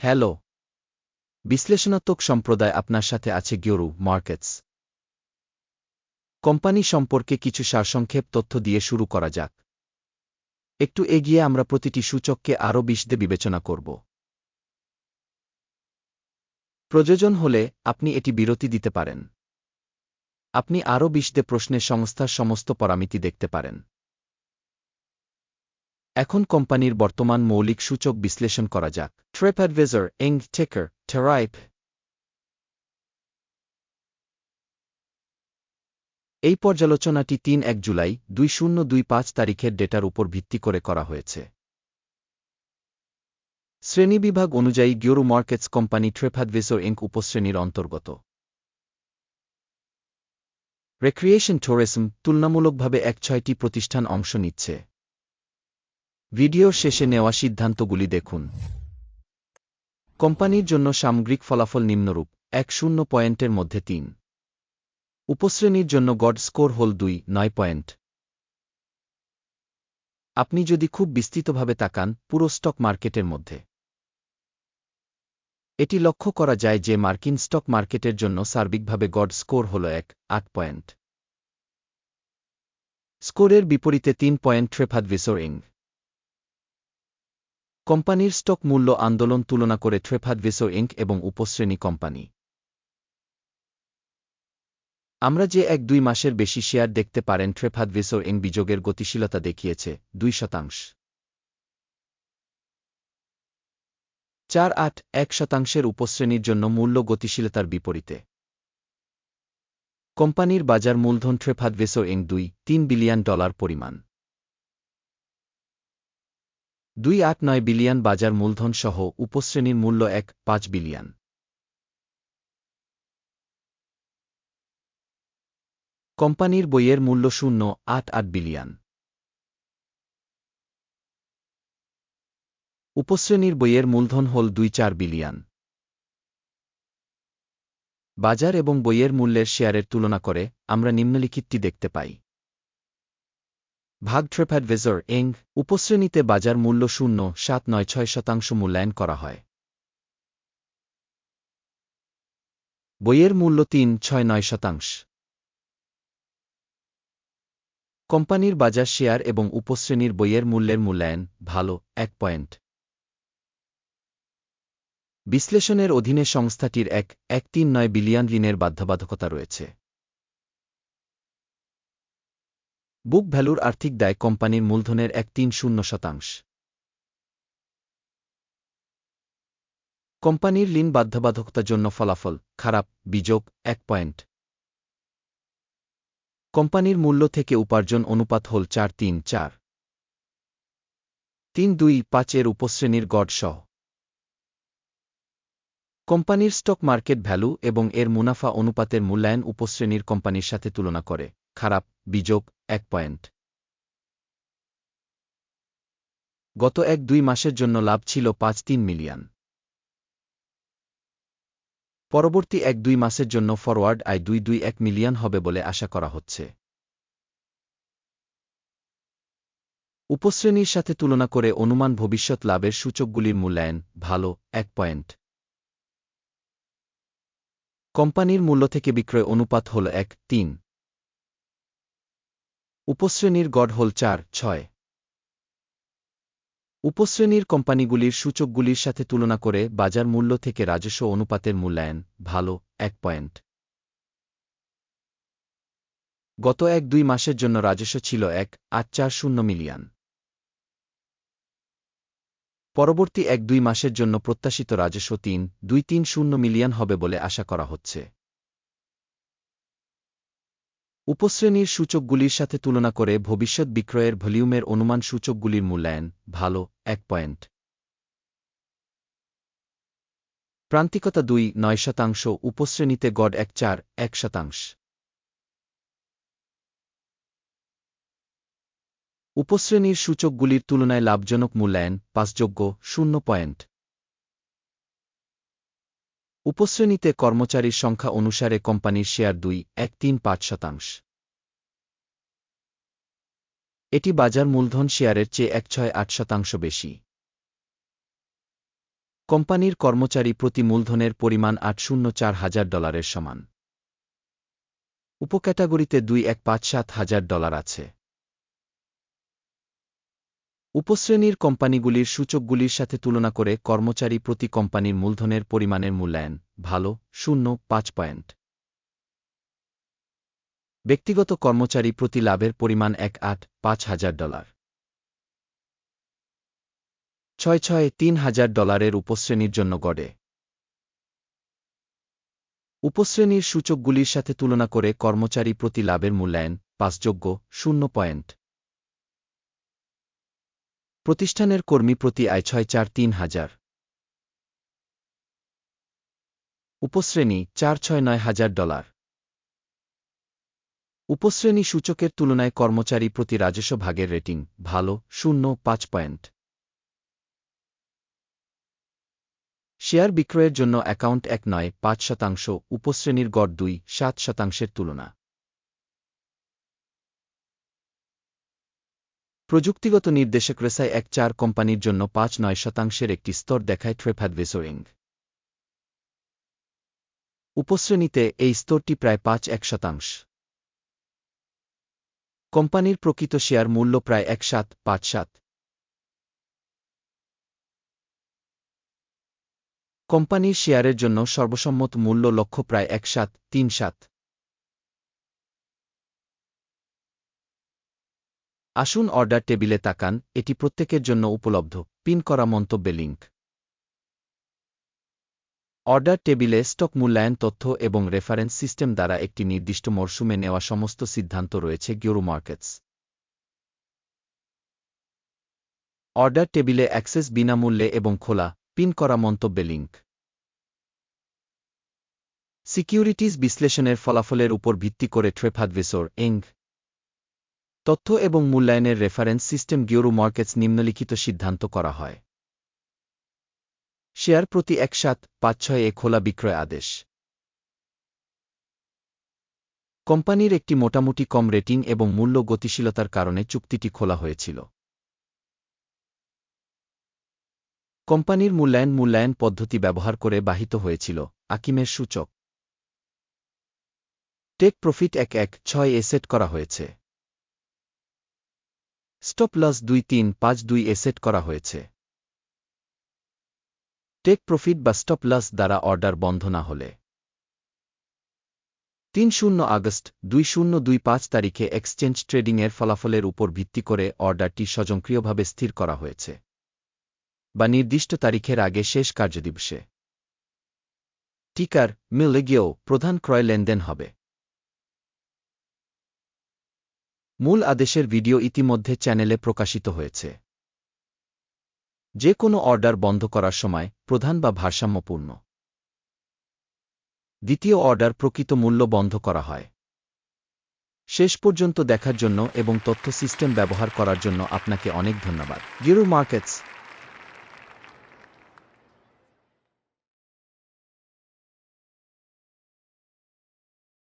Hello. বিশ্লেষণাত্মক সম্প্রদায় আপনার সাথে আছে গিওরু মার্কেটস। কোম্পানি সম্পর্কে কিছু সারসংক্ষেপ তথ্য দিয়ে শুরু করা যাক। একটু এগিয়ে আমরা প্রতিটি সূচককে আরও বিশদে বিবেচনা করব। প্রয়োজন হলে আপনি এটি বিরতি দিতে পারেন। আপনি আরও বিশদে প্রশ্নে সংস্থার সমস্ত পরামিতি দেখতে পারেন। এখন কোম্পানির বর্তমান মৌলিক সূচক বিশ্লেষণ করা যাক। ট্রেপ অ্যাডভেজার এং টেকার টেরাইপ এই পর্যালোচনাটি তিন এক জুলাই দুই শূন্য দুই পাঁচ তারিখের ডেটার উপর ভিত্তি করে করা হয়েছে। শ্রেণীবিভাগ অনুযায়ী গিওরু মার্কেটস কোম্পানি ট্রেফাডভেসর ইঙ্ক উপশ্রেণীর অন্তর্গত। রেক্রিয়েশন ট্যুরিজম তুলনামূলকভাবে এক ছয়টি প্রতিষ্ঠান অংশ নিচ্ছে। ভিডিওর শেষে নেওয়া সিদ্ধান্তগুলি দেখুন। কোম্পানির জন্য সামগ্রিক ফলাফল নিম্নরূপ, এক শূন্য পয়েন্টের মধ্যে তিন। উপশ্রেণীর জন্য গড স্কোর হল দুই, নয় পয়েন্ট। আপনি যদি খুব বিস্তৃতভাবে তাকান, পুরো স্টক মার্কেটের মধ্যে। এটি লক্ষ্য করা যায় যে মার্কিন স্টক মার্কেটের জন্য সার্বিকভাবে গড স্কোর হল এক, আট পয়েন্ট। স্কোরের বিপরীতে তিন পয়েন্ট ট্রেফাদভিসোর কোম্পানির স্টক মূল্য আন্দোলন তুলনা করে ট্রেফাদভিসো ইঙ্ক এবং উপশ্রেণী কোম্পানি। আমরা যে এক দুই মাসের বেশি শেয়ার দেখতে পারেন ট্রেফাদভিসো ইং বিযোগের গতিশীলতা দেখিয়েছে দুই শতাংশ। চার আট এক শতাংশের উপশ্রেণীর জন্য মূল্য গতিশীলতার বিপরীতে। কোম্পানির বাজার মূলধন ট্রেফাদভেসো ইং দুই, তিন বিলিয়ন ডলার পরিমাণ। দুই আট নয় বিলিয়ন বাজার মূলধন সহ উপশ্রেণীর মূল্য এক, পাঁচ বিলিয়ন। কোম্পানির বইয়ের মূল্য শূন্য, আট আট বিলিয়ন। উপশ্রেণীর বইয়ের মূলধন হল দুই চার বিলিয়ন। বাজার এবং বইয়ের মূল্যের শেয়ারের তুলনা করে আমরা নিম্নলিখিতটি দেখতে পাই। ভাগ ট্রেপঅ্যাডভেজর এং, উপশ্রেণীতে বাজার মূল্য শূন্য, সাত নয় ছয় শতাংশ মূল্যায়ন করা হয়। বইয়ের মূল্য তিন, ছয় নয় শতাংশ। কোম্পানির বাজার শেয়ার এবং উপশ্রেণীর বইয়ের মূল্যের মূল্যায়ন, ভালো, এক পয়েন্ট। বিশ্লেষণের অধীনে সংস্থাটির এক এক তিন নয় বিলিয়ন ঋণের বাধ্যবাধকতা রয়েছে। বুক ভ্যালুর আর্থিক দায় কোম্পানির মূলধনের এক তিন শূন্য শতাংশ। কোম্পানির ঋণ বাধ্যবাধকতার জন্য ফলাফল খারাপ বিযোগ এক পয়েন্ট। কোম্পানির মূল্য থেকে উপার্জন অনুপাত হল চার তিন চার। তিন দুই পাঁচের উপশ্রেণীর গড় সহ। কোম্পানির স্টক মার্কেট ভ্যালু এবং এর মুনাফা অনুপাতের মূল্যায়ন উপশ্রেণীর কোম্পানির সাথে তুলনা করে, খারাপ বিযোগ এক পয়েন্ট। গত এক দুই মাসের জন্য লাভ ছিল পাঁচ তিন মিলিয়ন। পরবর্তী এক দুই মাসের জন্য ফরওয়ার্ড আয় দুই দুই এক মিলিয়ন হবে বলে আশা করা হচ্ছে। উপশ্রেণীর সাথে তুলনা করে অনুমান ভবিষ্যৎ লাভের সূচকগুলির মূল্যায়ন ভালো, এক পয়েন্ট। কোম্পানির মূল্য থেকে বিক্রয় অনুপাত হল এক, তিন। উপশ্রেণীর গড় হল চার, ছয়। উপশ্রেণীর কোম্পানিগুলির সূচকগুলির সাথে তুলনা করে বাজার মূল্য থেকে রাজস্ব অনুপাতের মূল্যায়ন ভালো, এক পয়েন্ট। গত এক দুই মাসের জন্য রাজস্ব ছিল এক, আট চার শূন্য মিলিয়ন। পরবর্তী এক দুই মাসের জন্য প্রত্যাশিত রাজস্ব তিন, দুই তিন শূন্য মিলিয়ন হবে বলে আশা করা হচ্ছে। উপশ্রেণীর সূচকগুলির সাথে তুলনা করে ভবিষ্যৎ বিক্রয়ের ভলিউমের অনুমান সূচকগুলির মূল্যায়ন, ভালো, এক পয়েন্ট। প্রান্তিকতা দুই, নয় শতাংশ, উপশ্রেণীতে গড় এক চার, এক শতাংশ। উপশ্রেণীর সূচকগুলির তুলনায় লাভজনক মূল্যায়ন, পাঁচযোগ্য, শূন্য পয়েন্ট। উপশ্রেণীতে কর্মচারীর সংখ্যা অনুসারে কোম্পানির শেয়ার দুই, এক, তিন, পাঁচ শতাংশ। এটি বাজার মূলধন শেয়ারের চেয়ে এক, ছয়, আট শতাংশ বেশি। কোম্পানির কর্মচারী প্রতি মূলধনের পরিমাণ আট, শূন্য, চার হাজার ডলারের সমান। উপক্যাটাগরিতে দুই, এক, পাঁচ, সাত হাজার ডলার আছে। উপশ্রেণীর কোম্পানিগুলির সূচকগুলির সাথে তুলনা করে কর্মচারী প্রতি কোম্পানির মূলধনের পরিমাণের মূল্যায়ন ভালো, শূন্য, পাঁচ পয়েন্ট। ব্যক্তিগত কর্মচারী প্রতি লাভের পরিমাণ এক আট, পাঁচ হাজার ডলার। ছয় ছয়, তিন হাজার ডলারের উপশ্রেণীর জন্য গড়ে। উপশ্রেণীর সূচকগুলির সাথে তুলনা করে কর্মচারী প্রতি লাভের মূল্যায়ন পাঁচযোগ্য, শূন্য পয়েন্ট। প্রতিষ্ঠানের কর্মী প্রতি আয় ছয় চার তিন হাজার। উপশ্রেণী চার ছয় নয় হাজার ডলার। উপশ্রেণী সূচকের তুলনায় কর্মচারী প্রতি রাজস্ব ভাগের রেটিং ভালো, শূন্য, পাঁচ পয়েন্ট। শেয়ার বিক্রয়ের জন্য অ্যাকাউন্ট এক নয় পাঁচ শতাংশ, উপশ্রেণীর গড় দুই, সাত শতাংশের তুলনা। প্রযুক্তিগত নির্দেশক রেসায় এক চার কোম্পানির জন্য পাঁচ নয় শতাংশের একটি স্তর দেখায় ট্রেফ্যাডভেসোরিং উপশ্রেণীতে এই স্তরটি প্রায় পাঁচ এক শতাংশ। কোম্পানির প্রকৃত শেয়ার মূল্য প্রায় এক সাত পাঁচ সাত। কোম্পানির শেয়ারের জন্য সর্বসম্মত মূল্য লক্ষ্য প্রায় এক সাত তিন সাত। আসুন অর্ডার টেবিলে তাকান, এটি প্রত্যেকের জন্য উপলব্ধ। পিন করা মন্তব্যে লিঙ্ক অর্ডার টেবিলে স্টক মূল্যায়ন তথ্য এবং রেফারেন্স সিস্টেম দ্বারা একটি নির্দিষ্ট মরশুমে নেওয়া সমস্ত সিদ্ধান্ত রয়েছে গিওরু মার্কেটস। অর্ডার টেবিলে অ্যাক্সেস বিনামূল্যে এবং খোলা, পিন করা মন্তব্যে লিঙ্ক সিকিউরিটিজ বিশ্লেষণের ফলাফলের উপর ভিত্তি করে ট্রেফাদভেসোর এং তথ্য এবং মূল্যায়নের রেফারেন্স সিস্টেম গিওরু মার্কেটস নিম্নলিখিত সিদ্ধান্ত করা হয়। শেয়ার প্রতি এক সাত পাঁচ ছয় এ খোলা বিক্রয় আদেশ। কোম্পানির একটি মোটামুটি কম রেটিং এবং মূল্য গতিশীলতার কারণে চুক্তিটি খোলা হয়েছিল। কোম্পানির মূল্যায়ন মূল্যায়ন পদ্ধতি ব্যবহার করে বাহিত হয়েছিল, আকিমের সূচক। টেক প্রফিট এক এক, ছয় এ সেট করা হয়েছে। স্টপ লস দুই তিন পাঁচ দুই এ সেট করা হয়েছে। টেক প্রফিট বা স্টপ লস দ্বারা অর্ডার বন্ধ না হলে। তিন শূন্য আগস্ট দুই শূন্য দুই পাঁচ তারিখে এক্সচেঞ্জ ট্রেডিংয়ের ফলাফলের উপর ভিত্তি করে অর্ডারটি স্বয়ংক্রিয়ভাবে স্থির করা হয়েছে। বা নির্দিষ্ট তারিখের আগে শেষ কার্যদিবসে। টিকার, মিলে গিয়েও প্রধান ক্রয় লেনদেন হবে। মূল আদেশের ভিডিও ইতিমধ্যে চ্যানেলে প্রকাশিত হয়েছে। যে কোনো অর্ডার বন্ধ করার সময় প্রধান বা ভারসাম্যপূর্ণ। দ্বিতীয় অর্ডার প্রকৃত মূল্য বন্ধ করা হয়। শেষ পর্যন্ত দেখার জন্য এবং তথ্য সিস্টেম ব্যবহার করার জন্য আপনাকে অনেক ধন্যবাদ। গিরু মার্কেটস।